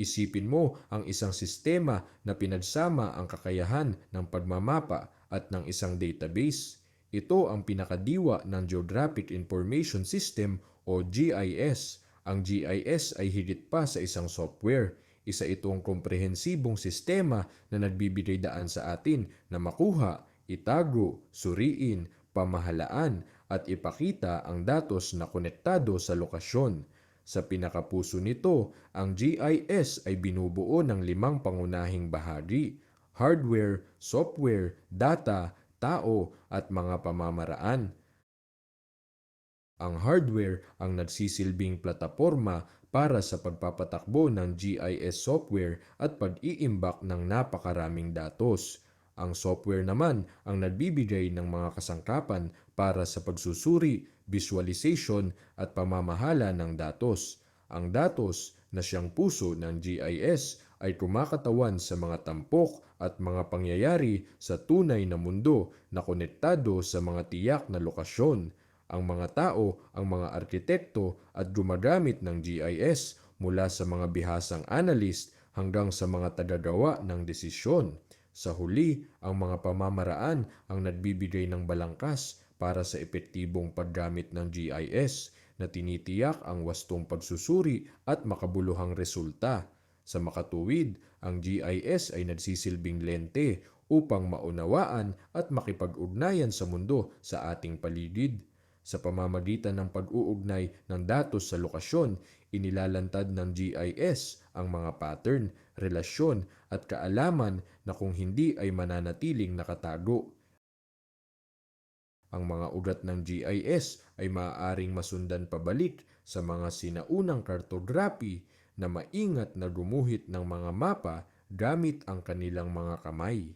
Isipin mo ang isang sistema na pinagsama ang kakayahan ng pagmamapa at ng isang database. Ito ang pinakadiwa ng Geographic Information System o GIS. Ang GIS ay higit pa sa isang software. Isa itong komprehensibong sistema na nagbibigay daan sa atin na makuha, itago, suriin, pamahalaan at ipakita ang datos na konektado sa lokasyon. Sa pinakapuso nito, ang GIS ay binubuo ng limang pangunahing bahagi: hardware, software, data, tao at mga pamamaraan. Ang hardware ang nagsisilbing plataporma para sa pagpapatakbo ng GIS software at pag-iimbak ng napakaraming datos. Ang software naman ang nagbibigay ng mga kasangkapan para sa pagsusuri, visualization at pamamahala ng datos. Ang datos na siyang puso ng GIS ay kumakatawan sa mga tampok at mga pangyayari sa tunay na mundo na konektado sa mga tiyak na lokasyon. Ang mga tao, ang mga arkitekto at gumagamit ng GIS mula sa mga bihasang analyst hanggang sa mga tagagawa ng desisyon. Sa huli, ang mga pamamaraan ang nagbibigay ng balangkas para sa epektibong paggamit ng GIS na tinitiyak ang wastong pagsusuri at makabuluhang resulta. Sa makatuwid, ang GIS ay nagsisilbing lente upang maunawaan at makipag-ugnayan sa mundo sa ating paligid. Sa pamamagitan ng pag-uugnay ng datos sa lokasyon, inilalantad ng GIS ang mga pattern, relasyon at kaalaman na kung hindi ay mananatiling nakatago. Ang mga ugat ng GIS ay maaaring masundan pabalik sa mga sinaunang kartografi na maingat na gumuhit ng mga mapa gamit ang kanilang mga kamay.